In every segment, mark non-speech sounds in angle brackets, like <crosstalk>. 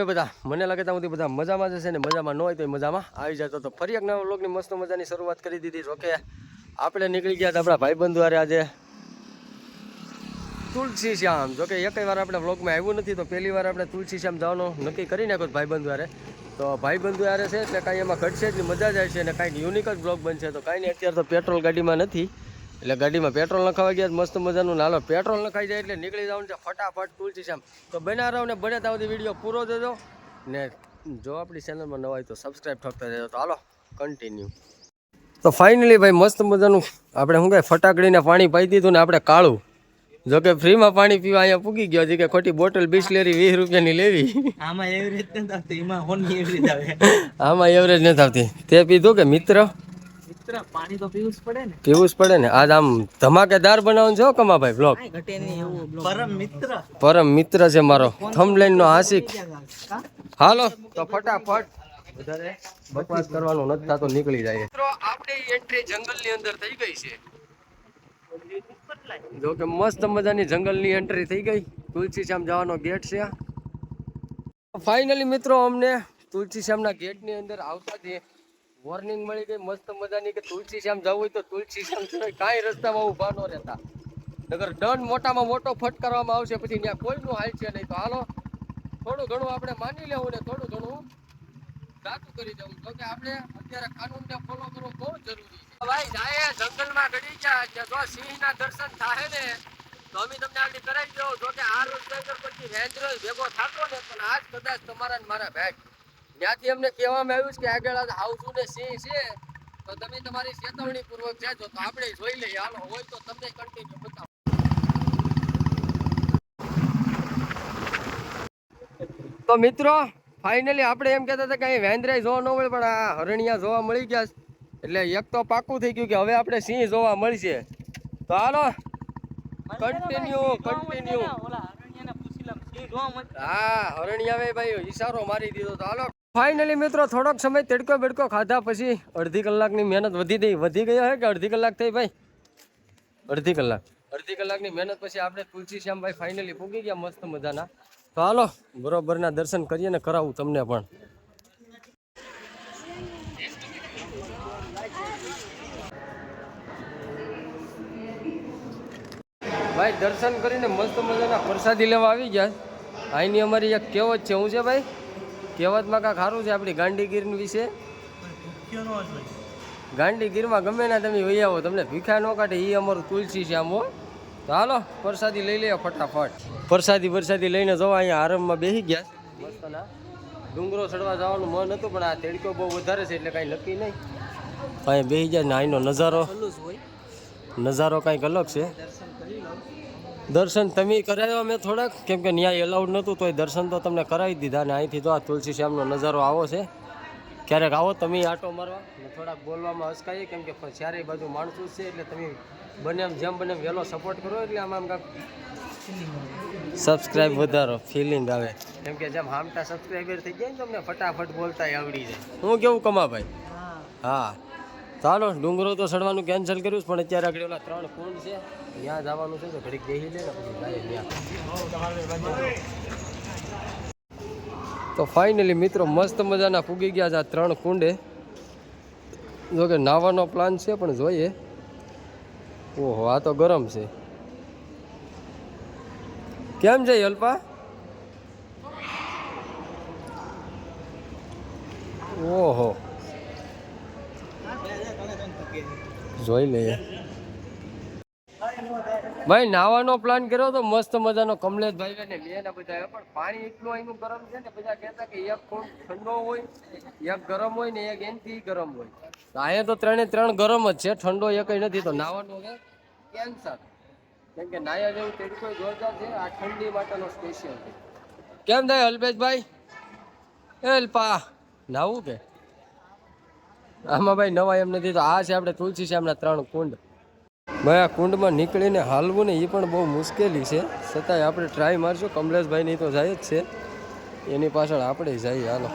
તમે બધા, મને લાગે ત્યાં સુધી બધા મજામાં જશે ને મજામાં ન હોય તો મજામાં. આવી જતો તો ફરી એક નવા વ્લોગની મસ્ત મજાની શરૂઆત કરી દીધી. જોકે આપણે નીકળી ગયા હતા આપણા ભાઈબંધો અરે આજે. તુલસી શ્યામ જોકે એક વાર આપણે વ્લોગમાં આવ્યું નથી તો પહેલી વાર આપણે તુલસી શ્યામ જવાનું નક્કી કરી નાખ્યું ભાઈબંધુ હારે તો ભાઈબંધુ હારે છે એટલે કાંઈ એમાં ઘટશે જ મજા જાય છે અને કાંઈક યુનિક જ બ્લોગ બનશે તો કાંઈ નહીં, અત્યારે તો પેટ્રોલ ગાડીમાં નથી. એટલે ગાડીમાં પેટ્રોલ નખાવા ગયા મસ્ત મજાનું નાલો પેટ્રોલ નખાઈ જાય એટલે નીકળી જવાનું છે ફટાફટ તુલસી શ્યામ તો બના રહો ને બને ત્યાં સુધી વીડિયો પૂરો જોજો ને જો આપણી ચેનલમાં નવા હોય તો સબસ્ક્રાઈબ ઠોકતા જજો તો હાલો કન્ટિન્યુ તો ફાઇનલી ભાઈ મસ્ત મજાનું આપણે શું કહે ફટાકડીને પાણી પાઈ દીધું ને આપણે કાળું. જો કે ફ્રીમાં પાણી પીવા અહીંયા પૂગી ગયો છે કે ખોટી બોટલ બિસ્લેરી વીસ રૂપિયાની લેવી. આમાં એવરેજ નથી આવતી <laughs> આમાં એવરેજ નથી આવતી. તે પીધું કે મિત્ર? મિત્ર પાણી તો પીવું જ પડે ને. પીવું જ પડે ને. આજ આમ ધમાકેદાર બનાવવાનું છો કમાભાઈ બ્લોગ પરમ મિત્ર. પરમ મિત્ર છે મારો. થમલાઈન નો આશિક. હાલો તો ફટાફટ વધારે બકવાસ કરવાનો નથી થતો નીકળી જાય. મિત્રો આપણી એન્ટ્રી જંગલની અંદર થઈ ગઈ છે. જો કે મસ્ત મજાની જંગલની એન્ટ્રી થઈ ગઈ. તુલસી શ્યામ જવાનો ગેટ છે ફાઇનલી મિત્રો અમને તુલસી શ્યામના ગેટની અંદર આવતા જ વોર્નિંગ મળી ગઈ, મસ્ત મજાની કે તુલસી શ્યામ જવું હોય તો તુલસી શ્યામ સિવાય કાંઈ રસ્તામાં ઊભા ન રહેતા. નગર દંડ મોટામાં મોટો ફટકારવામાં આવશે, પછી ત્યાં કોઈનું હાલ છે નહીં. તો હાલો, થોડું ઘણું આપણે માની લેવું ને થોડું ઘણું જાતું કરી દેવું. તો કે આપણે અત્યારે કાનૂનને ફોલો કરવો બહુ જરૂરી છે. ભાઈ જાય જંગલમાં ગડી છે. જો સિંહના દર્શન થાય ને, તો અમે તમને આગળ કરાવી દઉં. જો કે આ રોજ પછી રેન્જ રોજ ભેગો થતો ને, પણ આજ કદાચ તમારા મારા ભાગ ત્યાંથી અમને કહેવામાં આવ્યું છે કે આગળ હાઉસું ને સિંહ છે તો તમે તમારી ચેતવણી પૂર્વક જાજો તો આપણે જોઈ લઈએ. હાલો હોય તો તમને કન્ટિન્યુ બતાવો. તો મિત્રો ફાઇનલી આપણે એમ કહેતા હતા કે અહીં વેન્દ્રાય જોવા ન મળે પણ આ હરણિયા જોવા મળી ગયા. એટલે એક તો પાકું થઈ ગયું કે હવે આપણે સિંહ જોવા મળશે. તો હાલો કન્ટિન્યુ કન્ટિન્યુ હા હરણિયાએ ભાઈ ઈશારો મારી દીધો તો હાલો. ફાઇનલી મિત્રો, થોડોક સમય તડકો બેડકો ખાધા પછી અડધી કલાકની મહેનત વધી ગઈ વધી ગયો હે કે અડધી કલાક થઈ ભાઈ? અડધી કલાક. અડધી કલાકની મહેનત પછી આપણે તુલસી શ્યામભાઈ ફાઇનલી પૂગી ગયા મસ્ત મજાના. તો હાલો, બરોબરના દર્શન કરીએ ને કરાવું તમને પણ. ભાઈ, દર્શન કરીને મસ્ત મજાના પ્રસાદી લેવા આવી ગયા. અહીંની અમારી એક કહેવત છે, હું છે ભાઈ? કહેવતમાં કાંક સારું છે આપણી ગાંધીગીર વિશે? ગાંધીગીરમાં ગમે ના તમે વહી આવો તમને ભીખા ન કાઢે એ અમારું તુલસી છે આમ તો હાલો પ્રસાદી લઈ લે ફટાફટ. પ્રસાદી પ્રસાદી લઈને જવા અહીંયા આરામમાં બેસી ગયા મસ્ત ના ડુંગરો ચડવા જવાનું મન હતું પણ આ તેડકો બહુ વધારે છે એટલે કાંઈ નક્કી નહીં. અહીંયા બેસી જાય ને અહીંનો નજારો. નજારો કાંઈક અલગ છે. દર્શન કરી લઉં. દર્શન તમે કરાવ્યા મેં થોડાક? કેમ કે ન્યાય એલાઉડ નહોતું તો એ દર્શન તો તમને કરાવી દીધા અને અહીંથી તો આ તુલસી શ્યામનો નજારો આવો છે. ક્યારેક આવો તમે આટો મારવા. અને થોડાક બોલવામાં હસકાઈએ કેમ કે ચારેય બાજુ માણસો છે એટલે તમે બને એમ જેમ બને એમ વહેલો સપોર્ટ કરો એટલે આમ આમ કાંક સબસ્ક્રાઇબ વધારો ફિલિંગ આવે. કેમ કે જેમ હામટા સબસ્ક્રાઈબર થઈ ગયા ને તમને ફટાફટ બોલતા આવડી જાય. હું કેવું કમા ભાઈ હા. ચાલો, ડુંગરો તો ચડવાનું કેન્સલ કર્યું પણ અત્યારે આગળ ઓલા ત્રણ કુંડ છે. ત્યાં જવાનું છે તો ઘડીક બેસી લે તો ફાઇનલી મિત્રો, મસ્ત મજાના ફૂગી ગયા છે આ ત્રણ કુંડે. જો કે નાવાનો પ્લાન છે, પણ જોઈએ. ઓહો, આ તો ગરમ છે. કેમ છે અલ્પા ઓહો. જોઈ લઈએ. ભાઈ, નાવાનો પ્લાન કર્યો તો મસ્ત મજાનો કમલેશભાઈ ને મેં ને બધા પણ પાણી એટલું અહીંનું ગરમ છે ને, બધા કહેતા કે એક કોણ ઠંડો હોય, એક ગરમ હોય ને એક એનથી ગરમ હોય. તો અહીંયા તો ત્રણે ત્રણ ગરમ જ છે, ઠંડો એકય નથી, તો નાવાનો કેન્સર. કેમ કે નાયા જેવું તેડકો જોરદાર છે, આ ઠંડી માટેનો સ્પેશિયલ કેમ થાય, અલ્પેશભાઈ? એ અલ્પા, નાવું કે? આમાં ભાઈ નવા એમ નથી તો આ છે આપણે તુલસી શ્યામના ત્રણ કુંડ. ભાઈ આ કુંડમાં નીકળીને હાલવું ને એ પણ બહુ મુશ્કેલી છે. છતાંય આપણે ટ્રાય મારશું. કમલેશભાઈની તો જાય જ છે. એની પાછળ આપણે જઈએ હાલો.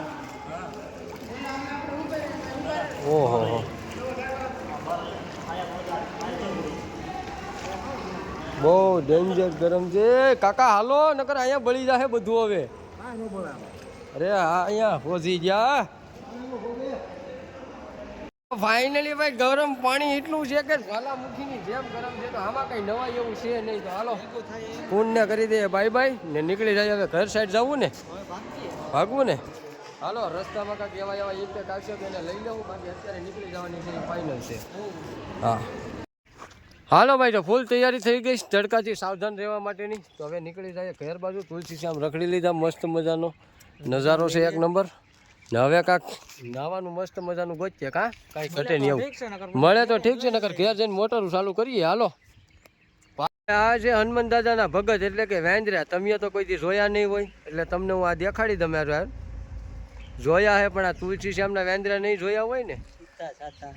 ઓહો હો. બહુ ડેન્જર ગરમ છે. કાકા હાલો નકર અહીંયા બળી જાહે બધું હવે. અરે હા અહીંયા પહોંચી ગયા. ફાઇનલી ભાઈ, ગરમ પાણી એટલું છે કે જ્વાલામુખીની જેમ ગરમ છે તો આમાં કઈ નવા એવું છે નહીં તો હાલો પૂર્ણ કરી દઈએ. બાય બાય, ને નીકળી જાય હવે ઘર સાઈડ જવું ને? ભાગવું ને? હાલો, રસ્તામાં કાંઈક એવા એવા એક આવશે તો એને લઈ લેવું. બાકી અત્યારે નીકળી જવાની છે ફાઇનલ છે. હા. હાલો ભાઈ, તો ફૂલ તૈયારી થઈ ગઈ તડકાથી સાવધાન રહેવા માટેની. તો હવે નીકળી જાય ઘર બાજુ. તુલસી શ્યામ રખડી લીધા, મસ્ત મજાનો. નજારો છે એક નંબર ને હવે કાંક નાવાનું મસ્ત મજાનું ગોતીએ કા? કાંઈ નહીં એવું. મળે તો ઠીક છે, નકર જઈને મોટર ચાલુ કરીએ. હાલો. આ હનુમાન દાદાના ભગત, એટલે કે વેંદરા. તમે તો કોઈ દી જોયા નહીં હોય. એટલે તમને હું આ દેખાડી યાર જોયા હે, પણ આ તુલસી શ્યામના વેંદરા નહીં જોયા હોય ને.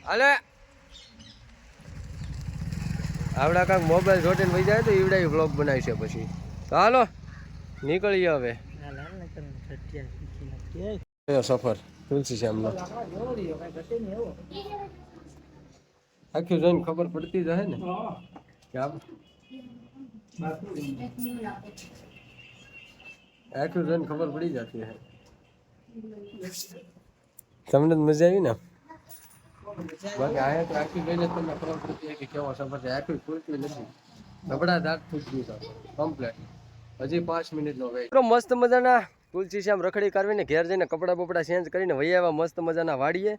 હાલે. આવડા કાંક મોબાઈલ જોડીને વહી જાય તો ઈવડા વ્લોગ બનાવી છે પછી. તો હાલો, નીકળીએ હવે. ના ને કયો સફર તુલસી શ્યામનો આખી જોઈને ખબર પડતી જ ને કે આપ- આખું જોઈને ખબર પડી જતી હે તમને જ મજા આવી ને બાકી આયા તો આખી જોઈને તમને ખબર પડતી કે કેવો સફર છે આખી ખુલતી નથી નબળા દાંત ફૂટી ગયું કમ્પ્લેટ હજી પાંચ મિનિટનો વેટ મસ્ત મજાના તુલસી શ્યામ રખડી કરવીને ઘેર જઈને કપડાં બપડા ચેન્જ કરીને આવ્યા મસ્ત મજાના વાડીએ.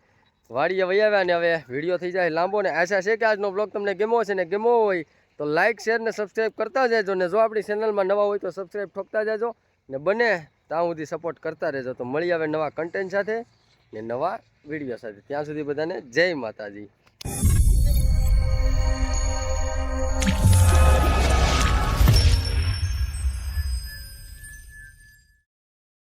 વાડીએ વહી આવ્યા ને હવે વીડિયો થઈ જાય લાંબો ને આશા છે કે આજનો બ્લોગ તમને ગેમો છે ને ગેમો હોય તો લાઇક શેર ને સબસ્ક્રાઈબ કરતા જજો ને જો આપણી ચેનલમાં નવા હોય તો સબસ્ક્રાઈબ ઠોકતા જજો ને બને ત્યાં સુધી સપોર્ટ કરતા રહેજો. તો મળી આવે નવા કન્ટેન્ટ સાથે ને નવા વીડિયો સાથે. ત્યાં સુધી બધાને જય માતાજી.